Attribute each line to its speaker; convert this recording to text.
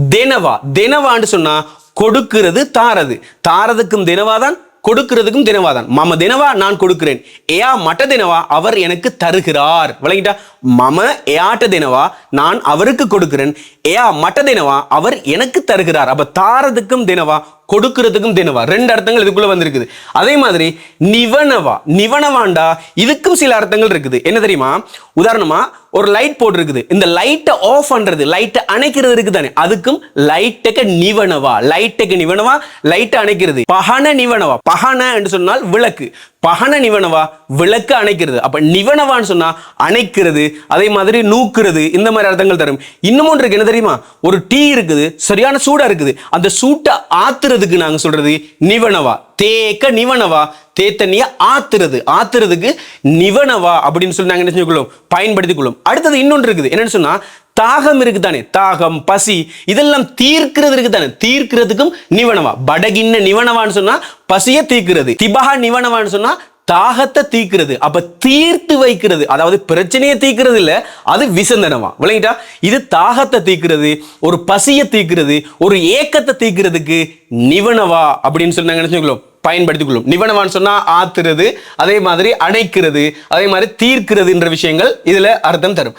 Speaker 1: தினவா. தினவான்னு சொன்னா கொடுக்கிறது தாரது. தாரதுக்கும் தினவாதான் கொடுக்கிறதுக்கும் தினவாதான். மம தினவா நான் கொடுக்கிறேன். ஏயா மட்ட தினவா அவர் எனக்கு தருகிறார். விளங்கிட்டா? மம ஏட்ட தினவா நான் அவருக்கு கொடுக்கிறேன். ஏயா மட்ட தினவா அவர் எனக்கு தருகிறார். அப்ப தாரதுக்கும் தினவா கொடுக்கிறதுக்கும் தினவா. ரெண்டு அர்த்தங்கள் இதுக்குள்ள வந்திருக்குது. அதே மாதிரி நிவனவா. நிவனவாண்டா இதுக்கும் சில அர்த்தங்கள் இருக்குது. என்ன தெரியுமா? உதாரணமா ஒரு லைட் போட்டிருக்குது. இந்த லைட்டை ஆஃப் பண்றது லைட்டை அணைக்கிறது இருக்குது தானே அதுக்கும் லைட்டுக்கு நிவனவா? லைட்டுக்கு நிவனவா? லைட்டை அணைக்கிறது. பகன நிவனவா? பகன என்று சொன்னால் விளக்கு. பகன நிவனவா விளக்கு அணைக்கிறது. அப்ப நிவனவான்னு சொன்னா அணைக்கிறது அதே மாதிரி நூக்குறது இந்த மாதிரி அர்த்தங்கள் தரும். இன்னும் ஒன்று இருக்கு என்ன தெரியுமா? ஒரு டீ இருக்குது சரியான சூடா இருக்குது. அந்த சூட்டை ஆத்துறதுக்கு நாங்க சொல்றது நிவனவா. தேக்க நிவனவா தேத்தனிய ஆத்துறது. ஆத்துறதுக்கு நிவனவா அப்படின்னு சொல்லி நாங்க என்ன செஞ்சுக்கொள்ளும்? பயன்படுத்திக் கொள்ளும் அடுத்தது இன்னொன்று இருக்குது. என்னன்னு சொன்னா தாகம் இருக்கு தானே தாகம் பசி இதெல்லாம் தீர்க்கிறது இருக்குதானே? தீர்க்கிறதுக்கும் நிவனவா படகின்ன நிவனவான்னு சொன்னா பசியை தீர்க்கிறது. திபகா நிவனவான்னு சொன்னா தாகத்தை தீர்க்கிறது. அப்ப தீர்த்து வைக்கிறது. அதாவது பிரச்சனையை தீர்க்கிறது இல்ல அது விசந்தனமா? விளங்கிட்டா? இது தாகத்தை தீர்க்கிறது ஒரு பசியை தீர்க்கிறது ஒரு ஏக்கத்தை தீர்க்கிறதுக்கு நிவனவா? அப்படின்னு சொன்னாங்க நினைச்சுக்கலாம் பயன்படுத்திக்கொள்ளும் நிவனவான்னு சொன்னா ஆத்துறது அதே மாதிரி அணைக்கிறது அதே மாதிரி தீர்க்கிறது என்ற விஷயங்கள் இதுல அர்த்தம் தரும்.